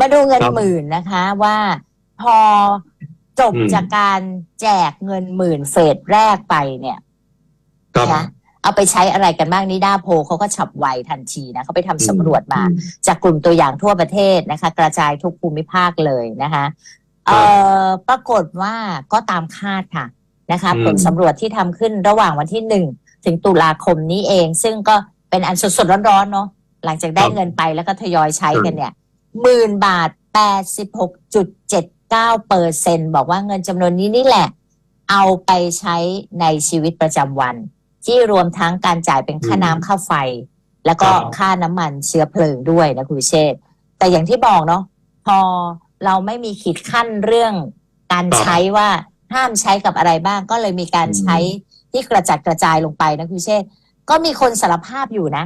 มาดูเงินครับหมื่นนะคะว่าพอจบอืมจากการแจกเงินหมื่นเฟสแรกไปเนี่ยครับนะเอาไปใช้อะไรกันบ้างนิด้าโพลเขาก็ฉับไวทันทีนะเขาไปทำสำรวจมา จากกลุ่มตัวอย่างทั่วประเทศนะคะ กระจายทุกภูมิภาคเลยนะคะเอ่อปรากฏว่าก็ตามคาดค่ะนะคะอืมผลสำรวจที่ทำขึ้นระหว่างวันที่หนึ่งถึงตุลาคมนี้เอง ซึ่งก็เป็นอันสดๆร้อนๆเนาะหลังจากได้ครับเงินไปแล้วก็ทยอยใช้กันเนี่ย หมื่นบาทแปดสิบหกจุดเจ็ดเก้าเปอร์เซ็นบอกว่าเงินจำนวนนี้นี่แหละ เอาไปใช้ในชีวิตประจำวัน ที่รวมทั้งการจ่ายเป็นค่าน้ำค่าไฟ แล้วก็ค่าน้ำมันเชื้อเพลิงด้วยนะคุณเชษฐ์แต่อย่างที่บอกเนาะพอเราไม่มีขีดขั้นเรื่องการใช้ว่าห้ามใช้กับอะไรบ้าง ก็เลยมีการใช้ที่กระจัดกระจายลงไปนะคุณเชษฐ์ก็มีคนสารภาพอยู่นะ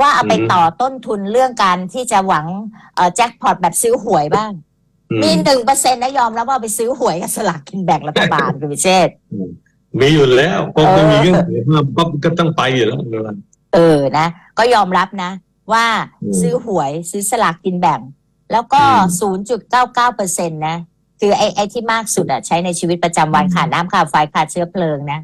ว่าเอาไปอืมต่อต้นทุนเรื่องการที่จะหวังเอ่อแจ็คพอตแบบซื้อหวยบ้างอืมมีหนึ่งเปอร์เซ็นต์นะยอมรับว่าเอาไปซื้อหวยกับสลากกินแบ่งรัฐบาลคุณวิเชษฐ์มีอยู่แล้วก็เออไม่มีเรื่องไหนห้ามก็ก็ต้องไปอยู่แล้วนะครับเออนะ ก็ยอมรับนะ ว่าอืมซื้อหวยซื้อสลากกินแบ่ง แล้วก็อืม0.99เปอร์เซ็นต์นะคือไอ้ไอ้ที่มากสุดอะใช้ในชีวิตประจำวันอืมขาดน้ำขาดไฟขาดเชื้อเพลิงนะ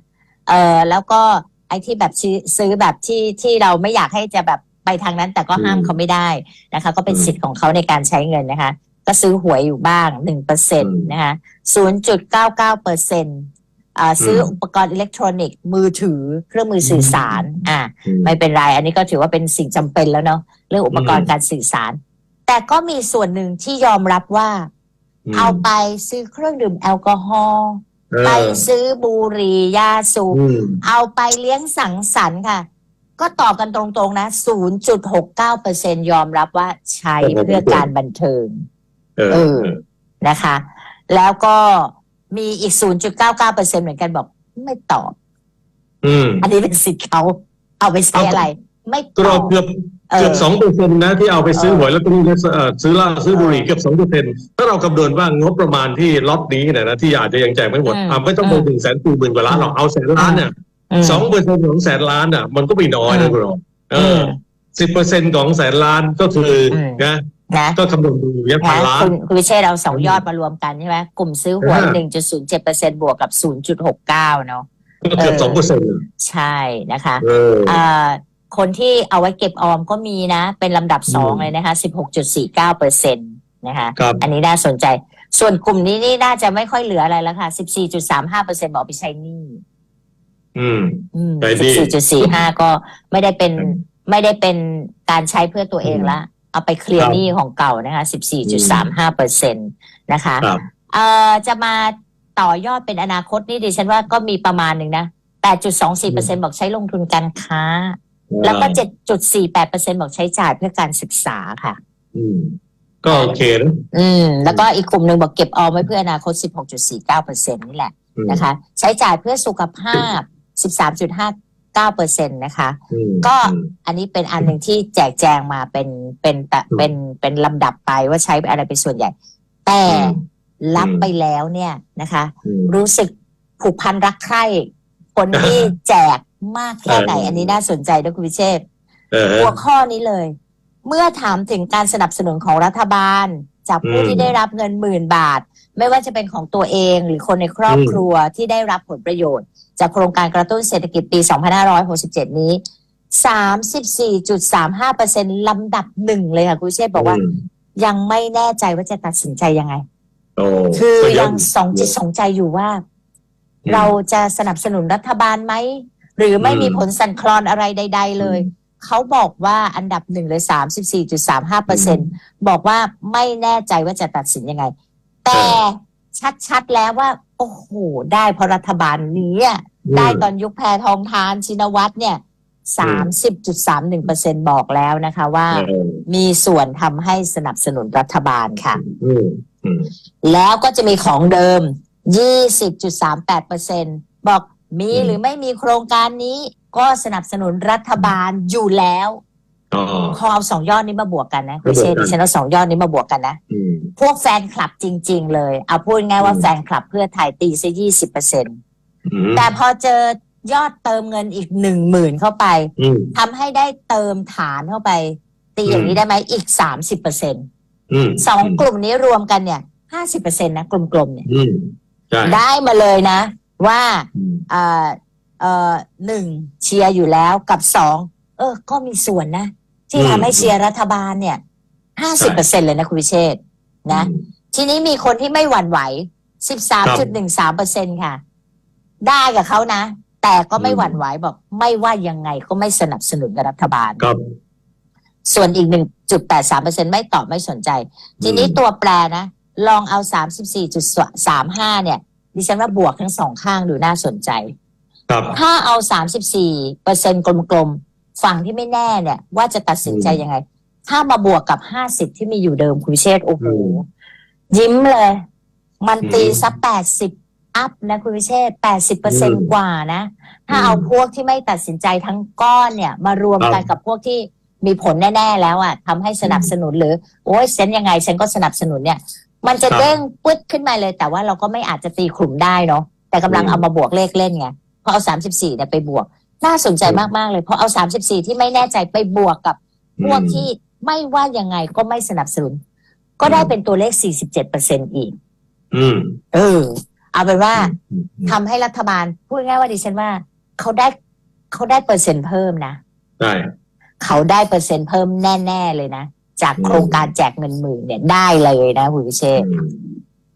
เออแล้วก็ ไอ้ที่แบบซื้อซื้อแบบที่ที่เราไม่อยากให้จะแบบไปทางนั้น แต่ก็ห้ามเขาไม่ได้นะคะ ก็เป็นสิทธิ์ของเขาในการใช้เงินนะคะ ก็ซื้อหวยอยู่บ้างหนึ่งเปอร์เซ็นต์นะคะศูนย์จุดเก้าเก้าเปอร์เซ็นต์อ่าซื้ออุปกรณ์อิเล็กทรอนิกส์มือถือเครื่องมือสื่อสาร อ่าอืมไม่เป็นไร อันนี้ก็ถือว่าเป็นสิ่งจำเป็นแล้วเนาะเรื่องอุปกรณ์การสื่อสาร แต่ก็มีส่วนหนึ่งที่ยอมรับว่ามเอาไปซื้อเครื่องดื่มแอลกอฮอล์เออ ไปซื้อบุหรี่ยาสูบอืมเอาไปเลี้ยงสังสรรค์ค่ะ ก็ตอบกันตรงๆนะ 0.69%ยอมรับว่าใช้เพื่อการบันเทิง เออเออนะคะ แล้วก็มีอีก 0.99%เหมือนกันบอกไม่ตอบอืมอันนี้เป็นสิทธิ์เขา เอาไปใช้อะไร ไม่ตก็อบเกือบ เออเกือบสองเปอร์เซ็นต์นะที่เอาไปซื้อเออหวยแล้วก็นี่ก็เอ่อซื้อเหล้าซื้อบุหรี่เออเกือบสองเปอร์เซ็นต์ถ้าเราคำนวณว่างบประมาณที่ล็อตนี้เนี่ยนะที่อาจจะยังแจกไม่หมดอืมอะไม่ต้องไปอืมถึงแสนสี่หมื่นกว่าล้านหรอกเอาแสนล้านเนี่ยมสองเปอร์เซ็นต์ของแสนล้านอะ มันก็ไม่น้อยนะคุณรองเออมสิบเปอร์เซ็นต์ของแสนล้านก็คืออมนะนะก็คำนวณดูยัดพันนะล้านคุณคุณวิเชษฐ์เอาสองยอดมารวมกันใช่ไหมกลุ่มซื้อหวยอ่าหนึ่งจุดศูนย์เจ็ดเปอร์เซ็นบวกกับศูนย์จุดหกเก้าเนาะก็เกือบเออสองเปอร์เซ็นต์ใช่นะคะเอออ่า คนที่เอาไว้เก็บออมก็มีนะ เป็นลำดับสองอืมเลยนะคะสิบหกจุดสี่เก้าเปอร์เซ็นตนะคะครับ อันนี้น่าสนใจ ส่วนกลุ่มนี้นี่น่าจะไม่ค่อยเหลืออะไรแล้วค่ะสิบสี่จุดสามห้าเปอร์เซ็นบอกเอาไปใช้หนี้อืมสิใช้หนี้บสี่จุดสี่ห้าก็ไม่ได้เป็นอืมไม่ได้เป็นการใช้เพื่อตัวเองละ เอาไปเคลียครัร์บหนี้ของเก่านะคะสิบสี่จุดสามห้าเปอร์เซ็นตนะคะ ครับ เอ่อจะมาต่อยอดเป็นอนาคตนี่ดิฉันว่าก็มีประมาณหนึ่งนะแปดจุดสองสี่เปอร์เซ็นบอกใช้ลงทุนการค้า แล้วก็เจ็ดจุดสี่แปดเปอร์เซ็นบอกใช้จ่ายเพื่อการศึกษาค่ะ อืม ก็โอเคนะอืม แล้วก็อีกกลุ่มหนึ่งบอกเก็บออมไว้เพื่ออนาคตสิบหกจุดสี่เก้าเปอร์เซ็นนี่แหละอืมนะคะ ใช้จ่ายเพื่อสุขภาพสิบสามจุดห้าเก้าเปอร์เซ็นนะคะอืมก็อืมอันนี้เป็นอันหนึ่งที่แจกแจงมาเป็นเป็นแต่อืมเป็นเป็นลำดับไปว่าใช้อะไรเป็นส่วนใหญ่ แต่อืมรับอืมไปแล้วเนี่ยนะคะอืมรู้สึกผูกพันรักใคร่ คนที่แจกมากแค่ไหนเอออัอันนี้น่าสนใจนะคุณวิเชษฐ์เออหัวข้อนี้เลย เมื่อถามถึงการสนับสนุนของรัฐบาล จากผู้อืมที่ได้รับเงินหมื่นบาท ไม่ว่าจะเป็นของตัวเองหรือคนในครอบอืมครัวที่ได้รับผลประโยชน์ จากโครงการกระตุ้นเศรษฐกิจปี 2567 นี้ 34.35%ลำดับหนึ่งเลยค่ะคุณวิเชษฐ์บอกว่ามยังไม่แน่ใจว่าจะตัดสินใจยังไงโอ้คือก็เะยังสองจิตสองใจอยู่ว่าอืม เราจะสนับสนุนรัฐบาลไหม หรือไม่อืมมีผลสั่นคลอนอะไรใด ๆ เลย เขาบอกว่าอันดับหนึ่งเลยสามสิบสี่จุดสามห้าเปอร์เซ็นบอกว่าไม่แน่ใจว่าจะตัดสินยังไง แต่ชัดๆแล้วว่า โอ้โห ได้เพราะรัฐบาลนี้อะได้ตอนยุคแพทองทานชินวัตรเนี่ยสามสิบจุดสามหนึ่งเปอร์เซ็นบอกแล้วนะคะว่าเออมีส่วนทำให้สนับสนุนรัฐบาลค่ะอืมอืมแล้วก็จะมีของเดิม 20.38%บอกมีอืมหรือไม่มีโครงการนี้ก็สนับสนุนรัฐบาลอยู่แล้วอ๋อขอเอาสองยอดนี้มาบวกกันนะมาบวกกันไม่ใช่ดิฉันเอาสองยอดนี้มาบวกกันนะอืมพวกแฟนคลับจริง ๆ เลย เอาพูดง่ายว่าอืมแฟนคลับเพื่อไทยตีซะยี่สิบเปอร์เซ็นอืมแต่พอเจอยอดเติมเงินอีกหนึ่งหมื่นเข้าไปอืมทำให้ได้เติมฐานเข้าไป ตีอย่างนี้ได้ไหมอีกสามสิบเปอร์เซ็นอืมสองกลุ่มนี้รวมกันเนี่ยห้าสิบเปอร์เซ็นต์นะกลุ่มๆเนี่ยอืมใช่ ได้มาเลยนะ ว่าอืมเอ่อเอ่อหนึ่งเชียร์อยู่แล้วกับสองเออ ก็มีส่วนนะ ที่ทำให้เชียร์รัฐบาลเนี่ยห้าสิบเปอร์เซ็นเลยนะคุณวิเชษฐ์นะ ทีนี้มีคนที่ไม่หวั่นไหวสิบสามจุดหนึ่งสามเปอร์เซ็นค่ะ ได้กับเขานะ แต่ก็ไม่หวั่นไหวบอก ไม่ว่ายังไงก็ไม่สนับสนุนกับรัฐบาลครับส่วนอีกหนึ่งจุดแปดสามเปอร์เซ็นไม่ตอบไม่สนใจ ทีนี้ตัวแปรนะ ลองเอาสามสิบสี่จุดสามห้าเนี่ย ดิฉันว่าบวกทั้งสองข้างดูน่าสนใจ ครับ ถ้าเอาสามสิบสี่เปอร์เซ็นกลมๆ ฝั่งที่ไม่แน่เนี่ย ว่าจะตัดสินใจยังไง ถ้ามาบวกกับห้าสิบที่มีอยู่เดิมคุณวิเชษฐ์โอ้โหอืมยิ้มเลย มันตีอืมสักแปดสิบอัพนะคุณวิเชษแปดสิบเปอร์เซ็นอืมกว่านะ ถ้าอืมเอาพวกที่ไม่ตัดสินใจทั้งก้อนเนี่ย มารวมกันครับกับพวกที่มีผลแน่ ๆ แล้วอะทำให้สนับสนุนหรือ โอ้ยเซนยังไงฉันก็สนับสนุนเนี่ย มันจะครับเด้งปึ๊ดขึ้นมาเลย แต่ว่าเราก็ไม่อาจจะตีกลุ่มได้เนาะแต่กำลังอืมเอามาบวกเลขเล่นไงพอเอาสามสิบสี่เนี่ยไปบวก น่าสนใจอืมมาก ๆ เลยเพราะเอาสามสิบสี่ที่ไม่แน่ใจไปบวกกับพวกที่ไม่ว่ายังไงก็ไม่สนับสนุน ก็ได้เป็นตัวเลขสี่สิบเจ็ดเปอร์เซ็นอีกอืมเออ เอาเป็นว่าอืมทำให้รัฐบาล พูดง่ายๆว่าดิฉันว่าเขาได้เขาได้เปอร์เซ็นต์เพิ่มนะใช่เขาได้เปอร์เซ็นต์เพิ่มแน่ ๆ เลยนะ จากโครงการแจกเงินหมื่นเนี่ยได้เลยนะคุณวิเชษ